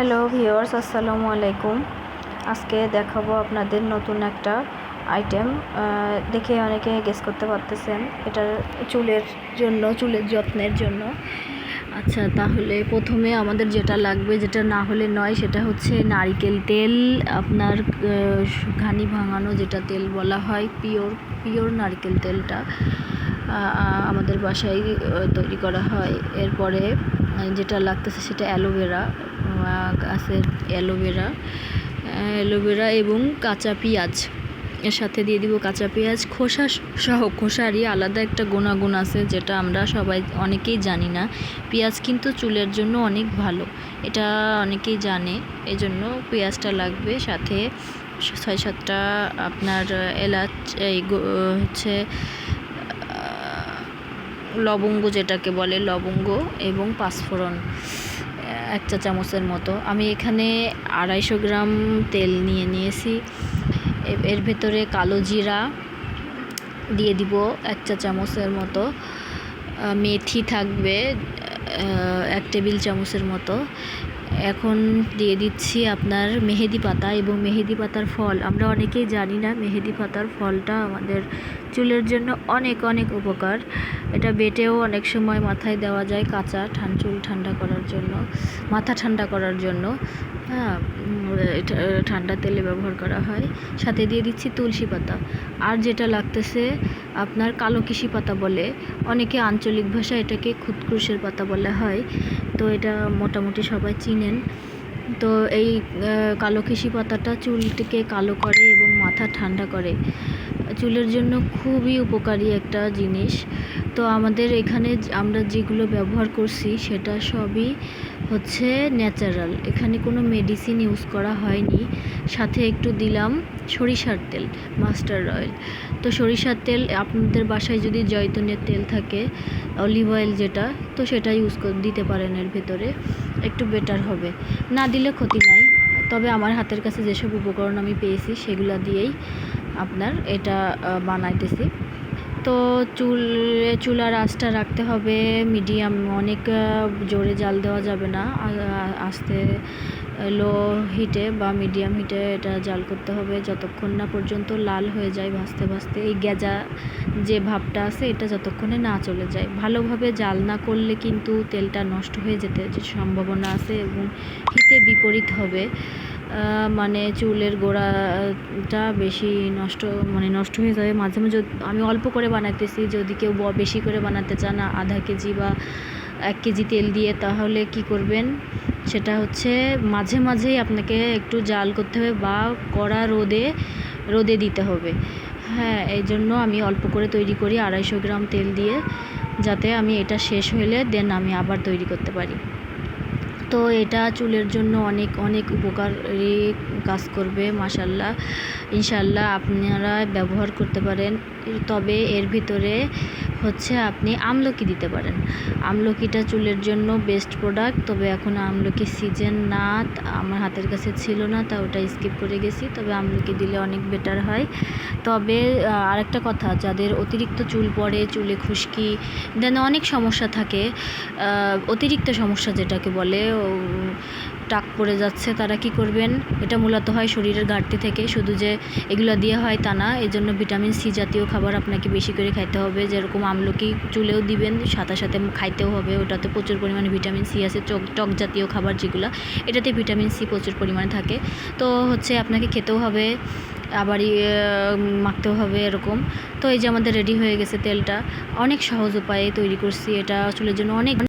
Hello viewers, আসসালামু আলাইকুম। আজকে দেখাবো আপনাদের নতুন একটা আইটেম দেখে অনেকে গেস করতে পারতেছেন। এটা চুলের জন্য, চুলের যত্নের জন্য। আচ্ছা তাহলে প্রথমে আমাদের যেটা লাগবে, যেটা না হলে নয়, সেটা হচ্ছে নারিকেল তেল। আপনার ঘানি ভাঙানো যেটা তেল বলা হয়, পিওর পিওর নারকেল তেলটা আমাদের বাসায় তৈরি করা হয়। এরপরে, যেটা লাগতেছে সেটা অ্যালোভেরা। গাছের অ্যালোভেরা অ্যালোভেরা এবং কাঁচা পেঁয়াজ। এর সাথে দিয়ে দিব কাঁচা পেঁয়াজ। খোসা সহ, খোসারই আলাদা একটা গুণাগুণ আছে যেটা আমরা সবাই অনেকেই জানি না। পেঁয়াজ কিন্তু চুলের জন্য অনেক ভালো, এটা অনেকেই জানে। এজন্য পেঁয়াজটা লাগবে সাথে ছয় সাতটা আপনার এলাচ, এই হচ্ছে লবঙ্গ যেটাকে বলে, লবঙ্গ এবং পাঁচফোড়ন। এক চা চামচের মতো। আমি এখানে আড়াইশো গ্রাম তেল নিয়ে নিয়েছি। এর ভেতরে কালো জিরা দিয়ে দিব এক চা চামচের মতো। মেথি থাকবে এক টেবিল চামচের মতো। এখন দিয়ে দিচ্ছি আপনার মেহেদি পাতা এবং মেহেদি পাতার ফল। আমরা অনেকেই জানি না মেহেদি পাতার ফলটা আমাদের চুলের জন্য অনেক অনেক উপকার। এটা বেটেও অনেক সময় মাথায় দেওয়া যায় কাঁচা, ঠান, চুল ঠান্ডা করার জন্য, মাথা ঠান্ডা করার জন্য। হ্যাঁ ঠান্ডা তেলে ব্যবহার করা হয়। সাথে দিয়ে দিচ্ছি তুলসী পাতা। আর যেটা লাগতেছে আপনার কালো কৃষি পাতা বলে, অনেকে আঞ্চলিক ভাষায় এটাকে খুদকুশের পাতা বলা হয়, তো এটা মোটামুটি সবাই চিনেন। তো এই কালো কৃষি পাতাটা চুলটিকে কালো করে এবং মাথা ঠান্ডা করে। চুলের জন্য খুবই উপকারী একটা জিনিস। তো আমাদের এখানে আমরা যেগুলো ব্যবহার করছি সেটা সবই হচ্ছে ন্যাচারাল। এখানে কোনো মেডিসিন ইউজ করা হয়নি। সাথে একটু দিলাম সরিষার তেল, মাস্টার অয়েল। তো সরিষার তেল, আপনাদের বাসায় যদি জয়তুনের তেল থাকে, অলিভ অয়েল যেটা, তো সেটা ইউজ দিতে পারেন এর ভেতরে। একটু বেটার হবে। না দিলে ক্ষতি নাই। তবে আমার হাতের কাছে যেসব উপকরণ আমি পেয়েছি, সেগুলো দিয়েই আপনার এটা বানাইতেছি। তো চুল চুলার আঁচটা রাখতে হবে মিডিয়াম, অনেক জোরে জাল দেওয়া যাবে না। আস্তে, লো হিটে বা মিডিয়াম হিটে এটা জাল করতে হবে। যতক্ষণ না পর্যন্ত লাল হয়ে যায় ভাসতে ভাসতে, এই গেজা যে ভাবটা আছে, এটা যতক্ষণে না চলে যায়। ভালোভাবে জাল না করলে কিন্তু তেলটা নষ্ট হয়ে যেতে সম্ভাবনা আছে এবং হিতে বিপরীত হবে। মানে চুলের গোড়াটা বেশি নষ্ট মানে নষ্ট হয়ে যাবে। মাঝে মাঝে আমি অল্প করে বানাতেছি যদি কেউ বেশি করে বানাতে চান আধা কেজি বা এক কেজি তেল দিয়ে, তাহলে কি করবেন? সেটা হচ্ছে মাঝে মাঝেই আপনাকে একটু জাল করতে হবে বা কড়া রোদে রোদে দিতে হবে। হ্যাঁ এই জন্য আমি অল্প করে তৈরি করি আড়াইশো গ্রাম তেল দিয়ে, যাতে আমি এটা শেষ হলে দেন আমি আবার তৈরি করতে পারি। তো এটা চুলের জন্য অনেক অনেক উপকারী কাজ করবে মাসাল্লাহ ইনশাল্লাহ আপনারা ব্যবহার করতে পারেন। তবে এর ভিতরে হচ্ছে আপনি আমলকি দিতে পারেন। আমলকিটা চুলের জন্য বেস্ট প্রোডাক্ট তবে এখন আমলকি সিজন না, আমার হাতের কাছে ছিল না, তা ওটা স্কিপ করে গেছি। তবে আমলকি দিলে অনেক বেটার হয়। তবে আরেকটা কথা, যাদের অতিরিক্ত চুল পড়ে, চুলে খুশকি, দেন অনেক সমস্যা থাকে অতিরিক্ত সমস্যা যেটাকে বলে টাক পড়ে যাচ্ছে, তারা কি করবেন? এটা মূলত হয় শরীরের ঘাটতি থেকে। শুধু যে এগুলো দিয়ে হয় তা না এই জন্য ভিটামিন সি জাতীয় খাবার আপনাকে বেশি করে খাইতে হবে। যেরকম আমলকি চুলেও দিবেন, সাথে সাথে খাইতেও হবে। ওটাতে প্রচুর পরিমাণে ভিটামিন সি আছে, চক, টক জাতীয় খাবার যেগুলো, এটাতে ভিটামিন সি প্রচুর পরিমাণে থাকে। তো হচ্ছে আপনাকে খেতেও হবে আবার মাখতেও হবে এরকম। তো এই যে আমাদের রেডি হয়ে গেছে তেলটা, অনেক সহজ উপায়ে তৈরি করছি। এটা চুলের জন্য অনেক